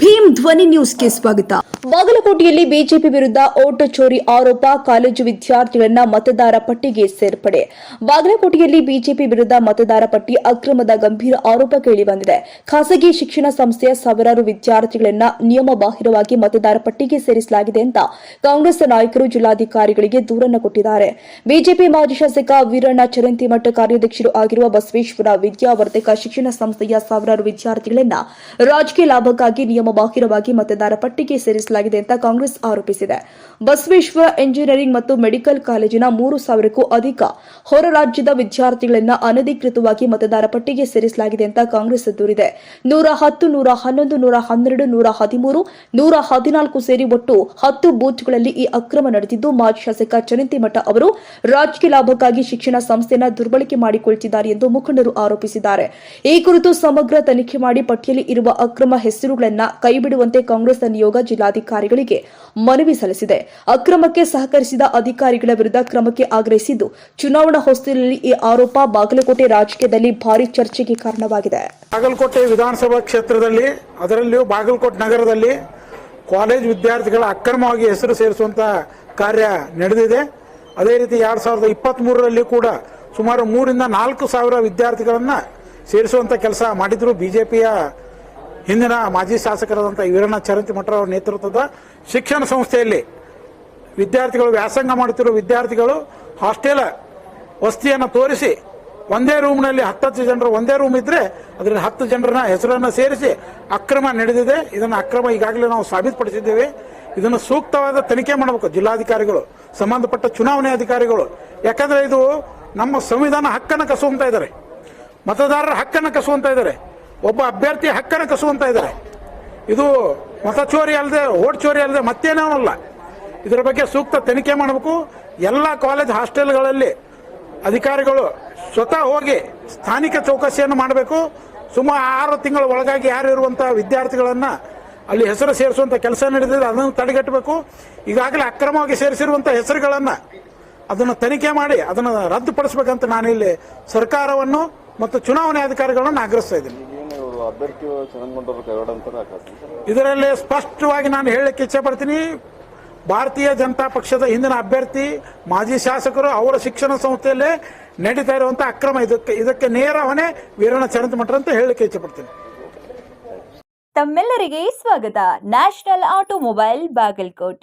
ಭೀಮ್ ಧ್ವನಿ ನ್ಯೂಸ್ಗೆ ಸ್ವಾಗತ. ಬಾಗಲಕೋಟೆಯಲ್ಲಿ ಬಿಜೆಪಿ ವಿರುದ್ಧ ಓಟ ಚೋರಿ ಆರೋಪ ಕಾಲೇಜು ವಿದ್ಯಾರ್ಥಿಗಳನ್ನ ಮತದಾರ ಪಟ್ಟಿಗೆ ಸೇರ್ಪಡೆ. ಬಾಗಲಕೋಟೆಯಲ್ಲಿ ಬಿಜೆಪಿ ವಿರುದ್ಧ ಮತದಾರ ಪಟ್ಟಿ ಅಕ್ರಮದ ಗಂಭೀರ ಆರೋಪ ಕೇಳಿಬಂದಿದೆ ಖಾಸಗಿ ಶಿಕ್ಷಣ ಸಂಸ್ಥೆಯ ಸಾವಿರಾರು ವಿದ್ಯಾರ್ಥಿಗಳನ್ನ ನಿಯಮ ಬಾಹಿರವಾಗಿ ಮತದಾರ ಪಟ್ಟಿಗೆ ಸೇರಿಸಲಾಗಿದೆ ಅಂತ ಕಾಂಗ್ರೆಸ್ ನಾಯಕರು ಜಿಲ್ಲಾಧಿಕಾರಿಗಳಿಗೆ ದೂರನ್ನು ಕೊಟ್ಟಿದ್ದಾರೆ. ಬಿಜೆಪಿ ಮಾಜಿ ಶಾಸಕ ವೀರಣ್ಣ ಚರಂತಿಮಠ ಕಾರ್ಯಾಧ್ಯಕ್ಷರು ಆಗಿರುವ ಬಸವೇಶ್ವರ ವಿದ್ಯಾವರ್ಧಕ ಶಿಕ್ಷಣ ಸಂಸ್ಥೆಯ ಸಾವಿರಾರು ವಿದ್ಯಾರ್ಥಿಗಳನ್ನ ರಾಜಕೀಯ ಲಾಭಕ್ಕಾಗಿ ನಿಯಮ ಬಾಹಿರವಾಗಿ ಮತದಾರ ಪಟ್ಟಿಗೆ ಸೇರಿಸಲಾಗಿದೆ ಅಂತ ಕಾಂಗ್ರೆಸ್ ಆರೋಪಿಸಿದೆ. ಬಸವೇಶ್ವರ ಎಂಜಿನಿಯರಿಂಗ್ ಮತ್ತು ಮೆಡಿಕಲ್ ಕಾಲೇಜಿನ ಮೂರು ಸಾವಿರಕ್ಕೂ ಅಧಿಕ ಹೊರ ರಾಜ್ಯದ ವಿದ್ಯಾರ್ಥಿಗಳನ್ನು ಅನಧಿಕೃತವಾಗಿ ಮತದಾರ ಪಟ್ಟಿಗೆ ಸೇರಿಸಲಾಗಿದೆ ಅಂತ ಕಾಂಗ್ರೆಸ್ ದೂರಿದೆ. ನೂರ ಹತ್ತು, ನೂರ ಹನ್ನೊಂದು, ನೂರ ಹನ್ನೆರಡು, ನೂರ ಹದಿಮೂರು, ನೂರ ಹದಿನಾಲ್ಕು ಸೇರಿ ಒಟ್ಟು ಹತ್ತು ಬೂತ್ಗಳಲ್ಲಿ ಈ ಅಕ್ರಮ ನಡೆದಿದ್ದು, ಮಾಜಿ ಶಾಸಕ ಚನಂತಿಮಠ ಅವರು ರಾಜಕೀಯ ಲಾಭಕ್ಕಾಗಿ ಶಿಕ್ಷಣ ಸಂಸ್ಥೆಯನ್ನು ದುರ್ಬಳಕೆ ಮಾಡಿಕೊಳ್ಳುತ್ತಿದ್ದಾರೆ ಎಂದು ಮುಖಂಡರು ಆರೋಪಿಸಿದ್ದಾರೆ. ಈ ಕುರಿತು ಸಮಗ್ರ ತನಿಖೆ ಮಾಡಿ ಪಟ್ಟಿಯಲ್ಲಿ ಇರುವ ಅಕ್ರಮ ಹೆಸರುಗಳನ್ನ ಕೈಬಿಡುವಂತೆ ಕಾಂಗ್ರೆಸ್ ನಿಯೋಗ ಜಿಲ್ಲಾಧಿಕಾರಿಗಳಿಗೆ ಮನವಿ ಸಲ್ಲಿಸಿದೆ. ಅಕ್ರಮಕ್ಕೆ ಸಹಕರಿಸಿದ ಅಧಿಕಾರಿಗಳ ವಿರುದ್ಧ ಕ್ರಮಕ್ಕೆ ಆಗ್ರಹಿಸಿದ್ದು, ಚುನಾವಣಾ ಹೊಸ್ತಿಲಲ್ಲಿ ಈ ಆರೋಪ ಬಾಗಲಕೋಟೆ ರಾಜಕೀಯದಲ್ಲಿ ಭಾರಿ ಚರ್ಚೆಗೆ ಕಾರಣವಾಗಿದೆ. ಬಾಗಲಕೋಟೆ ವಿಧಾನಸಭಾ ಕ್ಷೇತ್ರದಲ್ಲಿ, ಅದರಲ್ಲಿಯೂ ಬಾಗಲಕೋಟೆ ನಗರದಲ್ಲಿ ಕಾಲೇಜ್ ವಿದ್ಯಾರ್ಥಿಗಳ ಅಕ್ರಮವಾಗಿ ಹೆಸರು ಸೇರಿಸುವಂತ ಕಾರ್ಯ ನಡೆದಿದೆ. ಅದೇ ರೀತಿ ಎರಡ್ ಸಾವಿರದ ಇಪ್ಪತ್ತ್ ಮೂರರಲ್ಲಿ ಕೂಡ ಸುಮಾರು ಮೂರಿಂದ ನಾಲ್ಕು ಸಾವಿರ ವಿದ್ಯಾರ್ಥಿಗಳನ್ನ ಸೇರಿಸುವಂತ ಕೆಲಸ ಮಾಡಿದ್ರು ಬಿಜೆಪಿಯ ಹಿಂದಿನ ಮಾಜಿ ಶಾಸಕರಾದಂಥ ವೀರಣ್ಣ ಚರಂತಿ ಮಠ ಅವರ ನೇತೃತ್ವದ ಶಿಕ್ಷಣ ಸಂಸ್ಥೆಯಲ್ಲಿ ವಿದ್ಯಾರ್ಥಿಗಳು ವ್ಯಾಸಂಗ ಮಾಡುತ್ತಿರುವ ವಿದ್ಯಾರ್ಥಿಗಳು ಹಾಸ್ಟೆಲ್ ವಸ್ತಿಯನ್ನು ತೋರಿಸಿ ಒಂದೇ ರೂಮ್ನಲ್ಲಿ ಹತ್ತತ್ತು ಜನರು ಒಂದೇ ರೂಮ್ ಇದ್ರೆ ಅದರಲ್ಲಿ ಹತ್ತು ಜನರನ್ನ ಹೆಸರನ್ನು ಸೇರಿಸಿ ಅಕ್ರಮ ನಡೆದಿದೆ. ಇದನ್ನು ಅಕ್ರಮ ಈಗಾಗಲೇ ನಾವು ಸಾಬೀತುಪಡಿಸಿದ್ದೇವೆ. ಇದನ್ನು ಸೂಕ್ತವಾದ ತನಿಖೆ ಮಾಡಬೇಕು ಜಿಲ್ಲಾಧಿಕಾರಿಗಳು, ಸಂಬಂಧಪಟ್ಟ ಚುನಾವಣೆ ಅಧಿಕಾರಿಗಳು. ಯಾಕಂದ್ರೆ ಇದು ನಮ್ಮ ಸಂವಿಧಾನ ಹಕ್ಕನ್ನು ಕಸುವಂತ ಇದ್ದಾರೆ. ಮತದಾರರ ಹಕ್ಕನ್ನು ಕಸುವಂತ ಇದ್ದಾರೆ. ಒಬ್ಬ ಅಭ್ಯರ್ಥಿ ಹಕ್ಕನ್ನು ಕಸುವಂತ ಇದ್ದಾರೆ ಇದು ಮತ ಚೋರಿ ಅಲ್ಲದೆ, ಓಟ್ ಚೋರಿ ಅಲ್ಲದೆ ಮತ್ತೇನೂ ಅಲ್ಲ ಇದರ ಬಗ್ಗೆ ಸೂಕ್ತ ತನಿಖೆ ಮಾಡಬೇಕು. ಎಲ್ಲ ಕಾಲೇಜ್ ಹಾಸ್ಟೆಲ್ಗಳಲ್ಲಿ ಅಧಿಕಾರಿಗಳು ಸ್ವತಃ ಹೋಗಿ ಸ್ಥಾನಿಕ ಚೌಕಸಿಯನ್ನು ಮಾಡಬೇಕು. ಸುಮಾರು ಆರು ತಿಂಗಳ ಒಳಗಾಗಿ ಯಾರು ಇರುವಂತಹ ವಿದ್ಯಾರ್ಥಿಗಳನ್ನು ಅಲ್ಲಿ ಹೆಸರು ಸೇರಿಸುವಂಥ ಕೆಲಸ ನಡೆದಿದೆ, ಅದನ್ನು ತಡೆಗಟ್ಟಬೇಕು. ಈಗಾಗಲೇ ಅಕ್ರಮವಾಗಿ ಸೇರಿಸಿರುವಂಥ ಹೆಸರುಗಳನ್ನು ಅದನ್ನು ತನಿಖೆ ಮಾಡಿ, ಅದನ್ನು ರದ್ದುಪಡಿಸಬೇಕಂತ ನಾನಿಲ್ಲಿ ಸರ್ಕಾರವನ್ನು ಮತ್ತು ಚುನಾವಣೆ ಅಧಿಕಾರಿಗಳನ್ನು ಆಗ್ರಹಿಸ್ತಾ ಇದ್ದೀನಿ. ಅಭ್ಯರ್ಥಿ ಕೈವಾಡ ಅಂತಾರೆ ಇದರಲ್ಲಿ ಸ್ಪಷ್ಟವಾಗಿ ನಾನು ಹೇಳಲಿಕ್ಕೆ ಇಚ್ಛೆ ಪಡ್ತೀನಿ ಭಾರತೀಯ ಜನತಾ ಪಕ್ಷದ ಹಿಂದಿನ ಅಭ್ಯರ್ಥಿ ಮಾಜಿ ಶಾಸಕರು ಅವರ ಶಿಕ್ಷಣ ಸಂಸ್ಥೆಯಲ್ಲೇ ನಡೀತಾ ಇರುವಂತಹ ಅಕ್ರಮ ಇದಕ್ಕೆ ಇದಕ್ಕೆ ನೇರ ಹೊಣೆ ವೀರಣ್ಣ ಚರಂತ ಮಠ ಅಂತ ಹೇಳಲಿಕ್ಕೆ ಇಚ್ಛೆ ಪಡ್ತೀನಿ. ತಮ್ಮೆಲ್ಲರಿಗೆ ಸ್ವಾಗತ. National automobile Bagalkot.